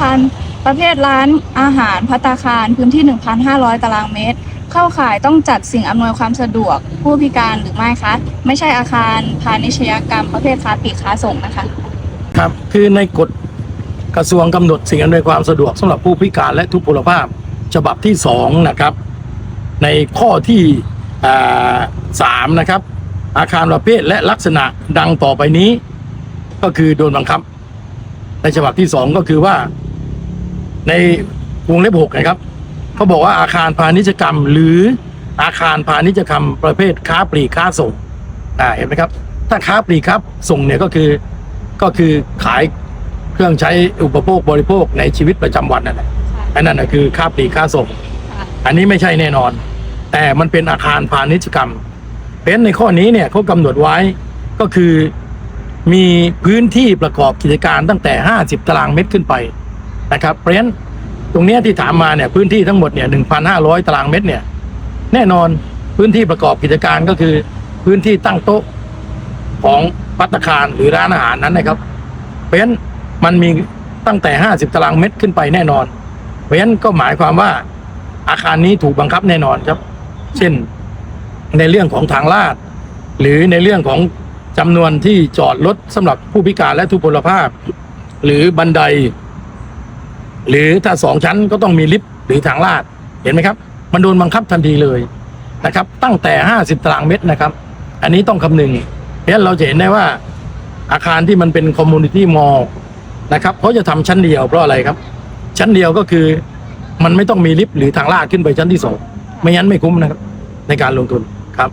คารประเภทร้านอาหารพัตาคารพื้นที่ 1,500 ตารางเมตร เข้าข่ายต้องจัดสิ่งอำนวยความสะดวก ผู้พิการหรือไม่คะ ไม่ใช่อาคารพาณิชยกรรมประเภทค้าปลีกค้าส่งนะคะ ครับ คือในกฎกระทรวงกำหนดสิ่งอำนวยความสะดวกสำหรับผู้พิการและทุพพลภาพ ฉบับที่สองนะครับ ในข้อที่อ่าสามนะครับ อาคารประเภทและลักษณะดังต่อไปนี้ ก็คือโดนบังคับ ในฉบับที่สองก็คือว่า ในวงเล็บหกนะครับเขาบอกว่าอาคารพาณิชยกรรม หรืออาคารพาณิชยกรรมประเภทค้าปลีกค้าส่งอ่าเห็นไหมครับ ถ้าค้าปลีกครับส่งเนี่ยก็คือก็คือขายเครื่องใช้อุปโภคบริโภคในชีวิตประจำวันนั่นแหละอันนั้นนะคือค่าปลีกค่าส่งค่ะอันนี้ไม่ใช่แน่นอน แต่มันเป็นอาคารพาณิชยกรรมเพราะฉะนั้นในข้อนี้เนี่ยเขากำหนดไว้ก็คือมีพื้นที่ประกอบกิจการตั้งแต่ 50 ตารางเมตรขึ้นไป นะครับเพราะฉะนั้นตรงนี้ที่ถามมาเนี่ยพื้นที่ทั้งหมดเนี่ย1,500ตารางเมตรเนี่ยแน่นอนพื้นที่ประกอบกิจการก็คือพื้นที่ตั้งโต๊ะของพัตตาคารหรือร้านอาหารนั้นนะครับ เพราะฉะนั้นมันมีตั้งแต่ 50 ตารางเมตรขึ้นไปแน่นอน เพราะฉะนั้นก็หมายความว่าอาคารนี้ถูกบังคับแน่นอนครับ เช่นในเรื่องของทางลาด หรือในเรื่องของจำนวนที่จอดรถสำหรับผู้พิการและทุพพลภาพ หรือบันได หรือถ้าสองชั้นก็ต้องมีลิฟต์หรือทางลาดเห็นไหมครับ มันโดนบังคับทันทีเลยนะครับ ตั้งแต่ 50 ตารางเมตรนะครับ อันนี้ต้องคำนึงเพราะฉะนั้นเราจะเห็นได้ว่าอาคารที่มันเป็นคอมมูนิตี้มอลนะครับเขาจะทำชั้นเดียวเพราะอะไรครับ ชั้นเดียวก็คือมันไม่ต้องมีลิฟต์หรือทางลาดขึ้นไปชั้นที่สองไม่งั้นไม่คุ้มนะครับ ในการลงทุนครับ